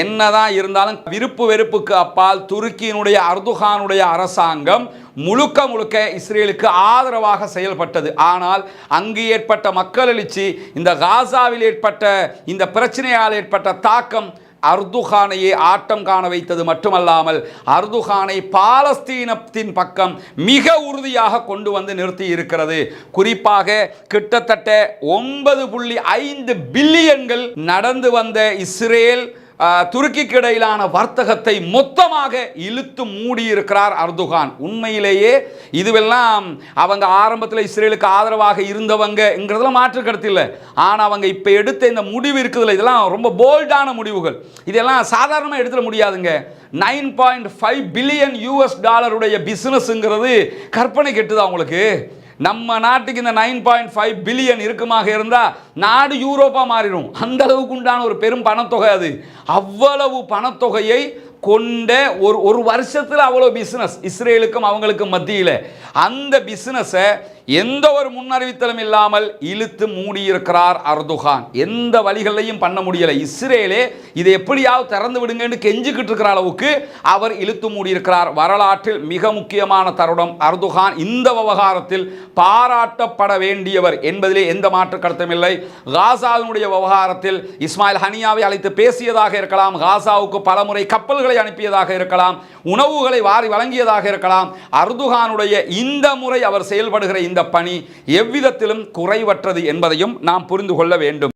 என்னதான் இருந்தாலும் விருப்பு வெறுப்புக்கு அப்பால் துருக்கியினுடைய அர்துகானுடைய அரசாங்கம் முழுக்க முழுக்க இஸ்ரேலுக்கு ஆதரவாக செயல்பட்டது. ஆனால் அங்கு ஏற்பட்ட மக்கள் எழுச்சி இந்த காசாவில் ஏற்பட்ட இந்த பிரச்சனையால் ஏற்பட்ட தாக்கம் அர்துகானையே ஆட்டம் காண வைத்தது மட்டுமல்லாமல் அர்துகானை பாலஸ்தீனத்தின் பக்கம் மிக உறுதியாக கொண்டு வந்து நிறுத்தி இருக்கிறது. குறிப்பாக கிட்டத்தட்ட ஒன்பது புள்ளி ஐந்து பில்லியன்கள் நடந்து வந்த இஸ்ரேல் துருக்கிக்கு இடையிலான வர்த்தகத்தை மொத்தமாக இழுத்து மூடியிருக்கிறார் அர்துகான். உண்மையிலேயே இதுவெல்லாம் அவங்க ஆரம்பத்தில் இஸ்ரேலுக்கு ஆதரவாக இருந்தவங்கங்கிறதுல மாற்று கருத்து இல்லை. ஆனால் அவங்க இப்போ எடுத்த இந்த முடிவு இருக்குதுல்ல இதெல்லாம் ரொம்ப போல்டான முடிவுகள். இதெல்லாம் சாதாரணமாக எடுத்துட முடியாதுங்க. Nine point five billion US டாலருடைய பிஸ்னஸ்ங்கிறது கற்பனை கெட்டுதா அவங்களுக்கு நம்ம நாட்டுக்கு இந்த நைன் பாயிண்ட் ஃபைவ் பில்லியன் இருக்குமாக இருந்தால் நாடு யூரோப்பாக மாறிடும். அந்த அளவுக்கு உண்டான ஒரு பெரும் பணத்தொகை அது. அவ்வளவு பணத்தொகையை கொண்ட ஒரு ஒரு வருஷத்தில் அவ்வளோ பிஸ்னஸ் இஸ்ரேலுக்கும் அவங்களுக்கும் மத்தியில். அந்த பிஸ்னஸை எந்த ஒரு முன்னறிவித்தலும் இல்லாமல் இழுத்து மூடியிருக்கிறார் அர்துகான். எந்த வழிகளையும் பண்ண முடியலை. இஸ்ரேலே இதை எப்படியாவது திறந்து விடுங்கன்னு கெஞ்சிக்கிட்டு இருக்கிற அளவுக்கு அவர் இழுத்து மூடியிருக்கிறார். வரலாற்றில் மிக முக்கியமான தருணம் அர்துகான். இந்த விவகாரத்தில் பாராட்டப்பட வேண்டியவர் என்பதிலே எந்த மாற்று கருத்தும் இல்லை. காசாவினுடைய விவகாரத்தில் இஸ்மாயில் ஹனியாவை அழைத்து பேசியதாக இருக்கலாம். காசாவுக்கு பலமுறை கப்பல்களை அனுப்பியதாக இருக்கலாம். உணவுகளை வாரி வழங்கியதாக இருக்கலாம். அர்துகானுடைய இந்த முறை அவர் செயல்படுகிற இந்த இந்த பணி எவ்விதத்திலும் குறைவற்றது என்பதையும் நாம் புரிந்து கொள்ள வேண்டும்.